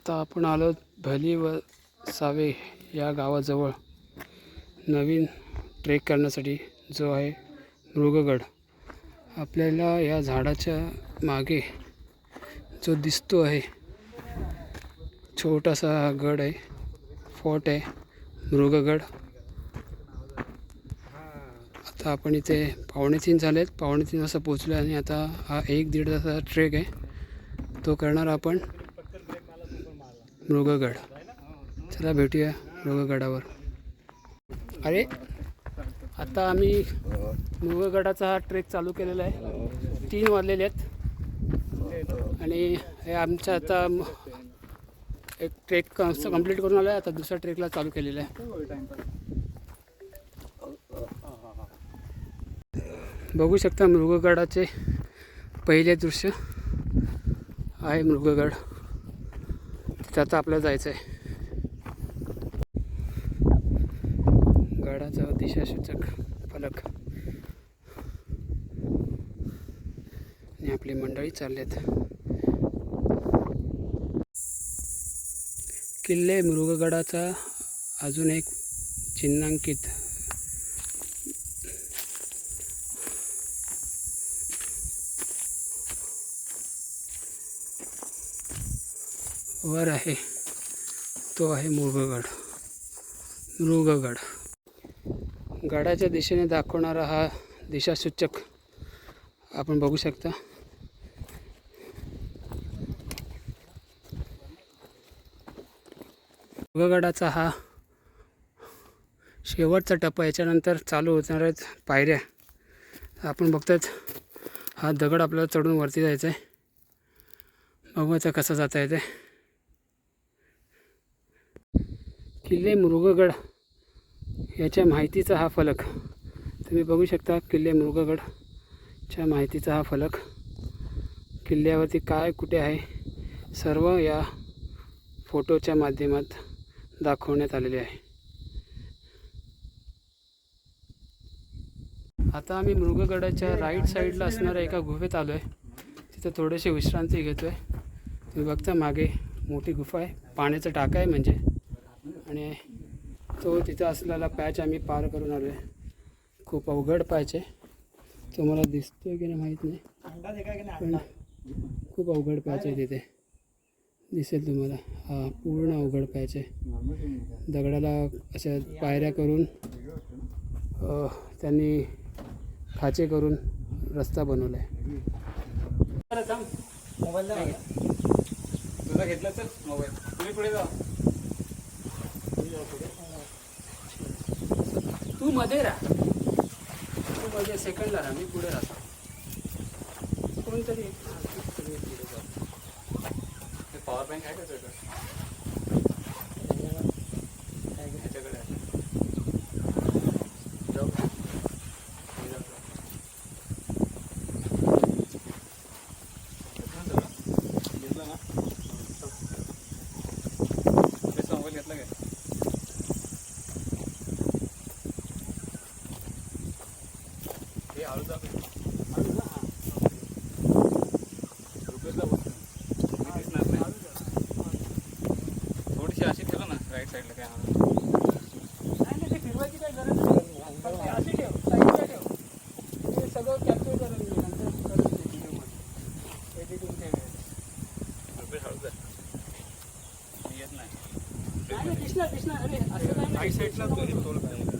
आता आपण आलो भली व सावे या गावाजवळ. नवीन ट्रेक करण्यासाठी जो आहे मृगगड. आपल्याला या झाडाच्या मागे जो दिसतो आहे छोटासा गड आहे फोर्ट आहे मृगगड. आता आपण इथे पावणे तीन झाले आहेत पावणे तीन वाजता पोचलो आणि आता हा एक दीड तासाचा ट्रेक आहे. तो करणार आपण मृगगड. चला भेटूया मृगगडावर. अरे आता आम्ही मृगगडाचा हा ट्रेक चालू केलेला आहे. तीन वाजलेले आहेत. आणि हे आमच्या आता एक ट्रेक कंप्लीट करून आला आहे आता दुसऱ्या ट्रेकला चालू केलेला आहे. बघू शकता मृगगडाचे पहिले दृश्य आहे मृगगड. त्याचं आपल्याला जायचं आहे गडाचा दिशासूचक फलक. आणि आपली मंडळी चाललेत. किल्ले मृगगडाचा अजून एक चिन्हांकित. वर आहे. तो आहे मृगगड मृगगड गडाच्या दिशेने दाखवणारा हा दिशासूचक आपण बघू शकता. मृगगडाचा हा शेवटचा टप्पा याच्यानंतर चालू होणार आहेत पायऱ्या आपण बघतात हा दगड आपल्याला चढून वरती जायचा आहे बघू कसा जाता येते किल्ले मृगगड याच्या माहितीचा हा फलक. तुम्ही बघू शकता किल्ले मृगगडच्या माहितीचा हा फलक. किल्ल्यावरती काय कुठे आहे सर्व या फोटोच्या माध्यमात दाखवण्यात आलेले आहे. आता आम्ही मृगगडाच्या राईट साईडला असणाऱ्या एका गुफेत आलो आहे तिथं थोडीशी विश्रांती घेतो आहे तुम्ही बघता मागे मोठी गुफा आहे. पाण्याचं टाका आहे म्हणजे. आणि तो तिथं असलेला पॅच आम्ही पार करून आलो आहे खूप अवघड पॅच आहे. तो मला दिसतोय की नाही माहीत नाही. पण खूप अवघड पॅच आहे तिथे. दिसेल तुम्हाला. हा पूर्ण अवघड पॅच आहे. दगडाला अशा पायऱ्या करून त्यांनी खाचे करून रस्ता बनवला आहे तुझा घेतला चल मोबाईल. तुम्ही पुढे जा तू मध्ये राहा. तू मध्ये सेकंडला राहा. मी पुढे राहतो. कोणतरी पॉवर बँक आहे का तुझ्याकडे? ह्याच्याकडे आहे. जाऊ का? मी जातो. घेतला सगळं? घेतला ना त्याचा मोबाईल घेतला काय हे हळू जा रुपेशला बोलतो मी दिसणार नाही थोडीशी अशी ठेवा ना राईट साईडला काय आम्हाला नाही नाही ते फिरवायची काही गरज नाही फक्त अशी ठेव साईडला ठेव ते सगळं कॅप्चर करेल मी नंतर करेल ते व्हिडिओमध्ये एडिटिंगच्या वेळेस रुपेश हळू जा मी येत नाही नाही नाही, दिसणार दिसणार अरे असं नाही ना. राईट साईडला तो हे तोल पाहिजे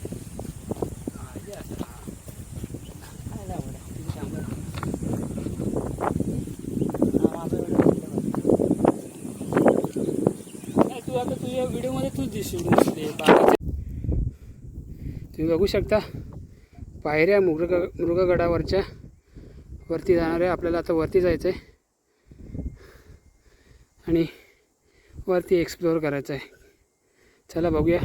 हा, हे असं, हा. काय नाही आवडत, तुझी कामं. नाही, तू आता तुझ्या व्हिडिओमध्ये तूच दिसशील नुसते तुम्ही बघू शकता पायऱ्या मृग मृगगडावरच्या वरती जाणाऱ्या आपल्याला आता वरती जायचं आहे आणि वरती एक्सप्लोअर करायचं आहे चला बघूया.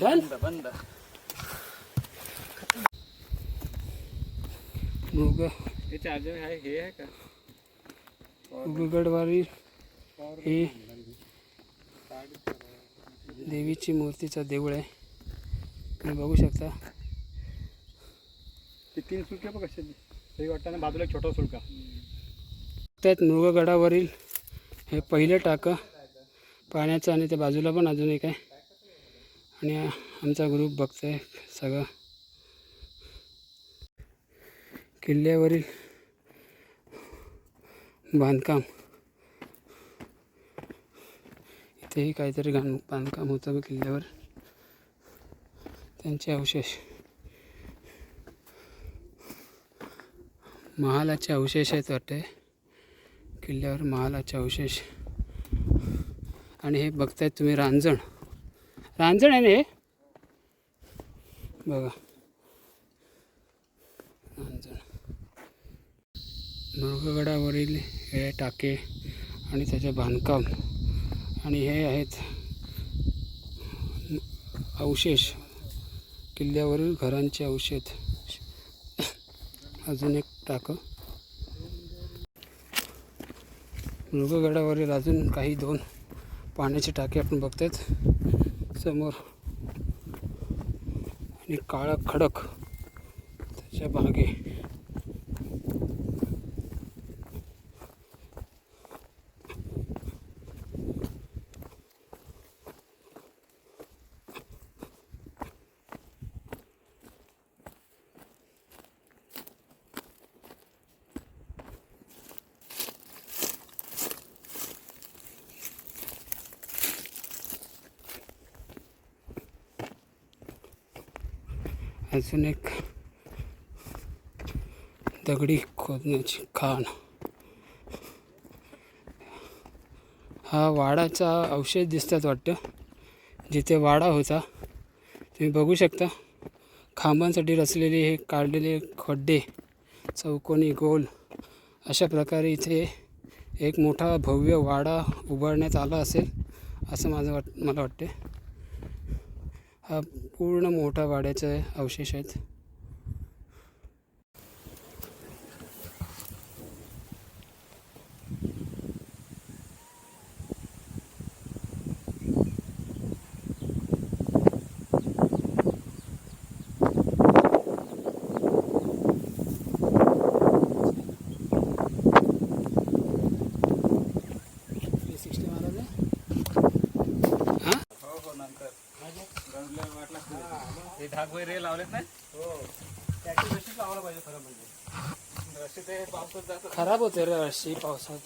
डन बंद? हे चार्जर आहे हे आहे का हे देवीची मूर्तीचा देऊळ आहे. तुम्ही बघू शकता. ते तीन सुटके बघ तरी वाटतं ना बाजूला एक छोटा सुटका त्यात मृगगडावरील हे पहिलं टाकं पाण्याचं आणि त्या बाजूला पण अजून एक आहे. आणि आमचा ग्रुप बघतोय सगळं. किल्ल्यावरील बांधकाम. इथेही काहीतरी गाण बांधकाम होतं किल्ल्यावर. त्यांचे अवशेष. महालाचे अवशेष आहेत वाटते किल्ल्यावर महालाचे अवशेष. आणि हे बघतायत तुम्ही रांजण. रांजण आहे ना हे बघा. रांजण मृगगडावरील हे टाके आणि त्याचे बांधकाम आणि हे आहेत अवशेष. किल्ल्यावरील घरांचे अवशेष. अजून एक टाकं. मृगगडावरील अजून काही दोन पाण्याचे टाके आपण बघतायत. समोर. आणि काळा खडक त्याच्यामागे. अजून एक दगडी खोदण्याची खाण. हा वाडाचा अवशेष दिसतात वाटतं. जिथे वाडा होता तुम्ही बघू शकता. खांबांसाठी रचलेले हे काढलेले खड्डे चौकोनी गोल अशा प्रकारे इथे एक मोठा भव्य वाडा उभारण्यात आला असेल असं माझं वाट मला वाटते हा पूर्ण मोठा वाड्याचे अवशेष आहेत. लावलेत ना? हो. त्याची रशीच लावायला पाहिजे खरं म्हणजे. रशी ते पावसात जात खराब होते रे अशी पावसात.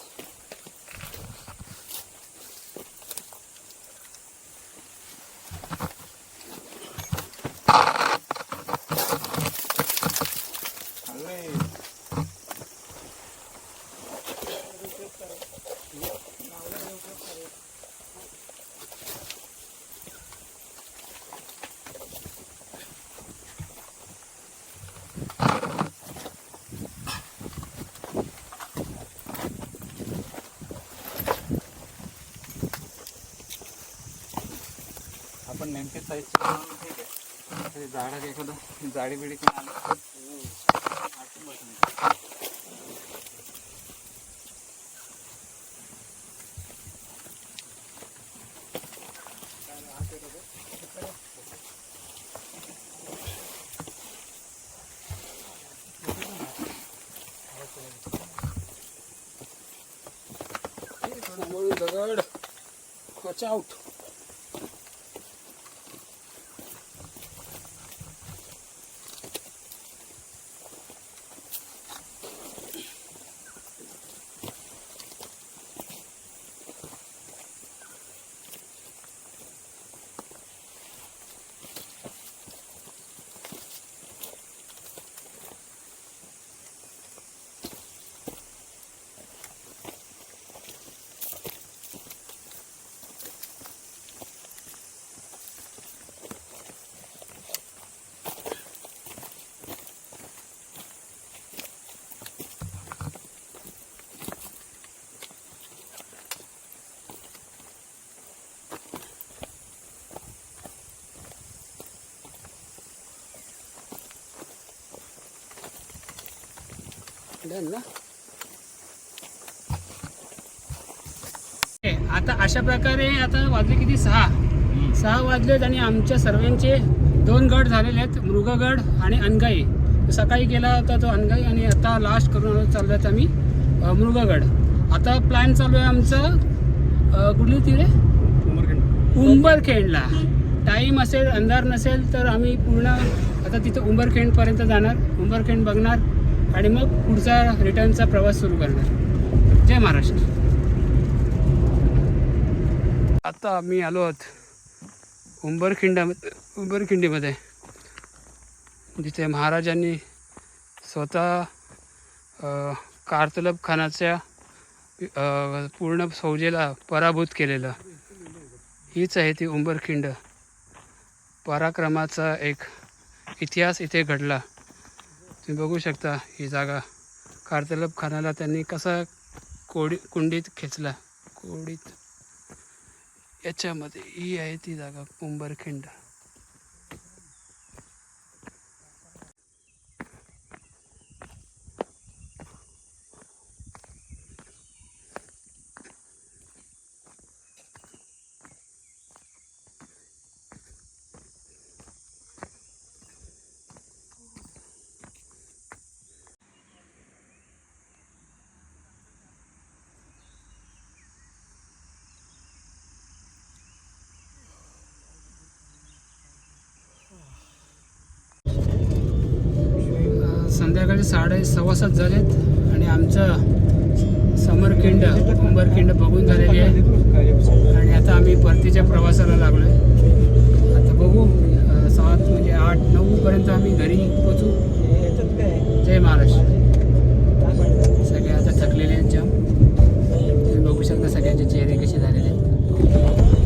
आपण नेमके साईज ठीक आहे झाडात एखादं जाडी बिडी पण आलं. आटून बसणार. ना. आता अशा प्रकारे आता वाजले किती? सहा. सहा वाजलेत आणि आमच्या सर्वांचे दोन गट झालेले आहेत मृगगड आणि अनगाई सकाळी गेला होता तो अनगाई आणि आता लास्ट करून चाललो आहेत आम्ही मृगगड. आता प्लॅन चालू आहे आमचा कुठली ती रे. उंबरखेडला. टाईम असेल अंधार नसेल तर आम्ही पूर्ण आता तिथं उंबरखेडपर्यंत जाणार. उंबरखेड बघणार. आणि मग पुढचा रिटर्नचा प्रवास सुरू करणार. जय महाराष्ट्र. आता आम्ही आलो आहोत उंबरखिंडा उंबरखिंडीमध्ये. जिथे महाराजांनी स्वतः कारतलब खानाच्या पूर्ण फौजेला पराभूत केलेलं. हीच आहे ती उंबरखिंड. पराक्रमाचा एक इतिहास इथे घडला. तुम्ही बघू शकता ही जागा. कारतलब खानाला त्यांनी कसा कोडी कुंडीत खेचला. कोडीत. याच्यामध्ये ही आहे ती जागा कुंभरखिंड. संध्याकाळी साडे सव्वा सात झालेत आणि आमचं समरखिंड उंबरखिंड बघून झालेली आहे. आणि आता आम्ही परतीच्या प्रवासाला लागलो आहे आता बघू सात म्हणजे आठ नऊपर्यंत आम्ही घरी पोचू जय महाराष्ट्र. सगळे आता थकलेले आहेत जम. तुम्ही बघू शकता सगळ्यांचे चेहरे कसे झालेले आहेत.